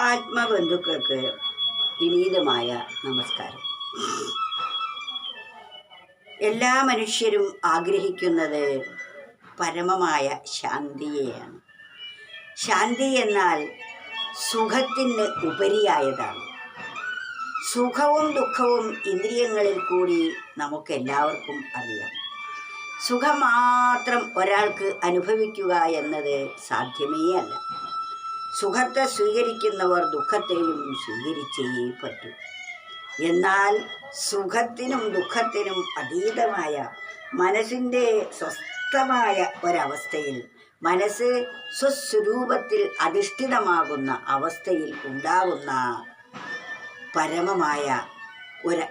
ആത്മബന്ധുക്കൾക്ക് വിനീതമായ നമസ്കാരം. എല്ലാ മനുഷ്യരും ആഗ്രഹിക്കുന്നത് പരമമായ ശാന്തിയെയാണ്. ശാന്തി എന്നാൽ സുഖത്തിന് ഉപരിയായതാണ്. സുഖവും ദുഃഖവും ഇന്ദ്രിയങ്ങളിൽ കൂടി നമുക്കെല്ലാവർക്കും അറിയാം. സുഖം മാത്രം ഒരാൾക്ക് അനുഭവിക്കുക എന്നത് സാധ്യമേ അല്ല സുഖത്തെ സ്വീകരിക്കുന്നവർ ദുഃഖത്തെയും സ്വീകരിച്ചേ പറ്റൂ. എന്നാൽ സുഖത്തിനും ദുഃഖത്തിനും അതീതമായ മനസ്സിന്റെ സ്വസ്ഥമായ ഒരവസ്ഥയിൽ മനസ്സ് സ്വസ്വരൂപത്തിൽ അധിഷ്ഠിതമാകുന്ന അവസ്ഥയിൽ ഉണ്ടാകുന്ന പരമമായ ഒരു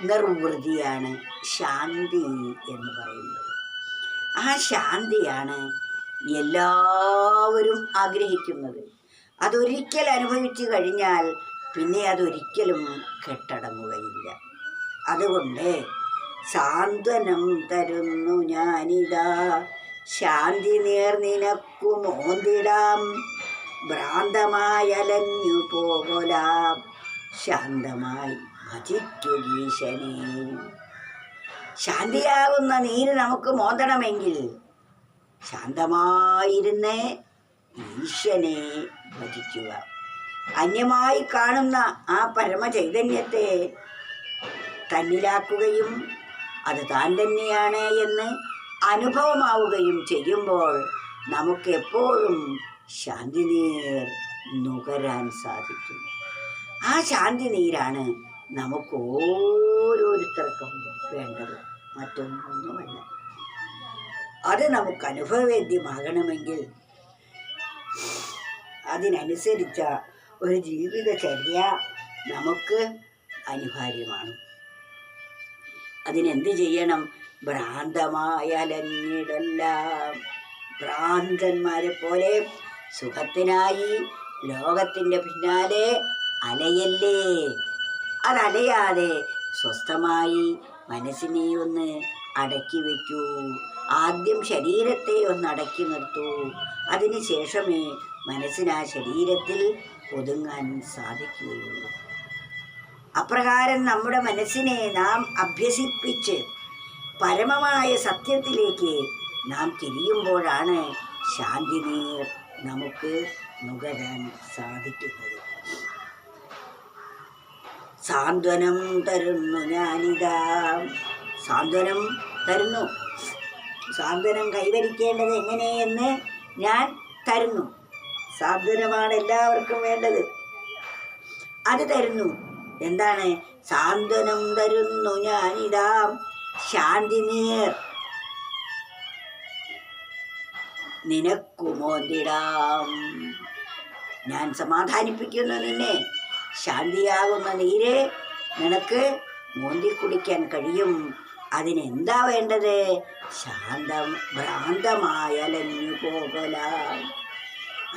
നിർവൃതിയാണ് ശാന്തി എന്ന് പറയുന്നത്. ആ ശാന്തിയാണ് എല്ലാവരും ആഗ്രഹിക്കുന്നത്. അതൊരിക്കൽ അനുഭവിച്ചു കഴിഞ്ഞാൽ പിന്നെ അതൊരിക്കലും കെട്ടടങ്ങുകയില്ല. അതുകൊണ്ട് സാന്ത്വനം തരുന്നു ഞാനിതാ. ശാന്തി നേർ നിനക്കു മോന്തിടാം. ഭ്രാന്തമായലഞ്ഞു പോകലാം. ശാന്തമായി ഭജിക്കുകീശനെ ശാന്തിയാകുന്ന നീര് നമുക്ക് മോന്തണമെങ്കിൽ ശാന്തമായിരുന്ന് ഈശ്വനെ ഭജിക്കുക അന്യമായി കാണുന്ന ആ പരമചൈതന്യത്തെ തന്നിലാക്കുകയും അത് താൻ തന്നെയാണ് എന്ന് അനുഭവമാവുകയും ചെയ്യുമ്പോൾ നമുക്കെപ്പോഴും ശാന്തി നീർ നുകരാൻ സാധിക്കും. ആ ശാന്തി നീരാണ് നമുക്ക് ഓരോരുത്തർക്കും വേണ്ടത്. മറ്റൊന്നുമല്ല. അത് നമുക്ക് അനുഭവവേദ്യമാകണമെങ്കിൽ അതിനനുസരിച്ച ഒരു ജീവിതചര്യ നമുക്ക് അനിവാര്യമാണ്. അതിനെന്ത് ചെയ്യണം? ഭ്രാന്തമായ അലഞ്ഞിടെല്ലാം ഭ്രാന്തന്മാരെ പോലെ സുഖത്തിനായി ലോകത്തിന്റെ പിന്നാലെ അലയല്ലേ? അതലയാതെ സ്വസ്ഥമായി മനസ്സിനെ ഒന്ന് അടക്കി വയ്ക്കൂ ആദ്യം ശരീരത്തെ ഒന്നടക്കി നിർത്തൂ. അതിനുശേഷമേ മനസ്സിന് ആ ശരീരത്തിൽ ഒതുങ്ങാൻ സാധിക്കുകയുള്ളൂ. അപ്രകാരം നമ്മുടെ മനസ്സിനെ നാം അഭ്യസിപ്പിച്ച് പരമമായ സത്യത്തിലേക്ക് നാം തിരിയുമ്പോഴാണ് ശാന്തി നീർ നമുക്ക് നുകരാൻ സാധിക്കുന്നത്. സാന്ത്വനം തരുന്നു ഞാനിതാ. സാന്ത്വനം തരുന്നു. സാന്ത്വനം കൈവരിക്കേണ്ടത് എങ്ങനെയെന്ന് ഞാൻ തരുന്നു. സാന്ത്വനമാണ് എല്ലാവർക്കും വേണ്ടത്. അത് തരുന്നു. എന്താണ്? സാന്ത്വനം തരുന്നു ഞാനിതാ. ശാന്തി നീർ. നിനക്കുമോതിടാം ഞാൻ സമാധാനിപ്പിക്കുന്നു നിന്നെ. ശാന്തിയാകുന്ന നീരെ നിനക്ക് മോന്തി കുടിക്കാൻ കഴിയും. അതിനെന്താ വേണ്ടത്? ശാന്തം ഭ്രാന്തമായലഞ്ഞു പോകല.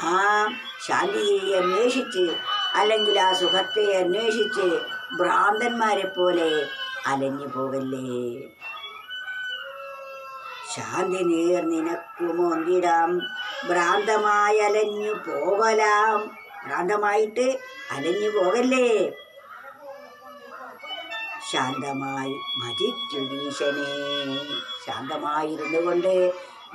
ആ ശാന്തിയെ അന്വേഷിച്ച് അല്ലെങ്കിൽ ആ സുഖത്തെ അന്വേഷിച്ച് ഭ്രാന്തന്മാരെ പോലെ അലഞ്ഞു പോകല്ലേ? ശാന്തി നീർ നിനക്കു മോന്തിടാം. ഭ്രാന്തമായി അലഞ്ഞു പോകലാം. ഭ്രാന്തമായിട്ട് അലഞ്ഞു പോകല്ലേ? ശാന്തമായി ഭജിക്കൂ ഈശനെ ശാന്തമായിരുന്നു കൊണ്ട്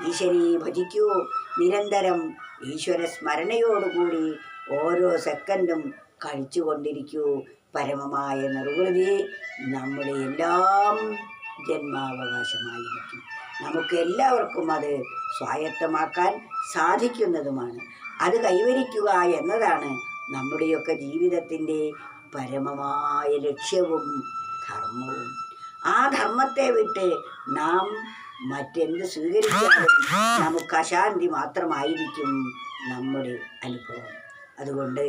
ഈശനെ ഭജിക്കൂ. നിരന്തരം ഈശ്വര സ്മരണയോടുകൂടി ഓരോ സെക്കൻഡും കഴിച്ചുകൊണ്ടിരിക്കൂ. പരമമായ നിർവൃതി നമ്മുടെ എല്ലാം ജന്മാവകാശമായിരിക്കും. നമുക്ക് എല്ലാവർക്കും അത് സ്വായത്തമാക്കാൻ സാധിക്കുന്നതുമാണ്. അത് കൈവരിക്കുക എന്നതാണ് നമ്മുടെയൊക്കെ ജീവിതത്തിന്റെ പരമമായ ലക്ഷ്യവും. ധർമ്മവും. ആ ധർമ്മത്തെ വിട്ട് നാം മറ്റെന്ത് സ്വീകരിച്ചാലും നമുക്ക് അശാന്തി മാത്രമായിരിക്കും നമ്മുടെ അനുഭവം. അതുകൊണ്ട്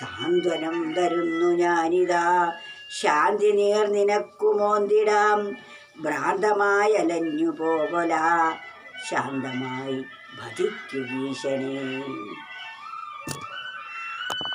സാന്ത്വനം തരുന്നു ഞാനിതാ. ശാന്തി നീർ നിനക്കുമോന്തിടാം ഭ്രാന്തമായി അലഞ്ഞു പോകല ശാന്തമായി ഭജിക്കുകീശനേ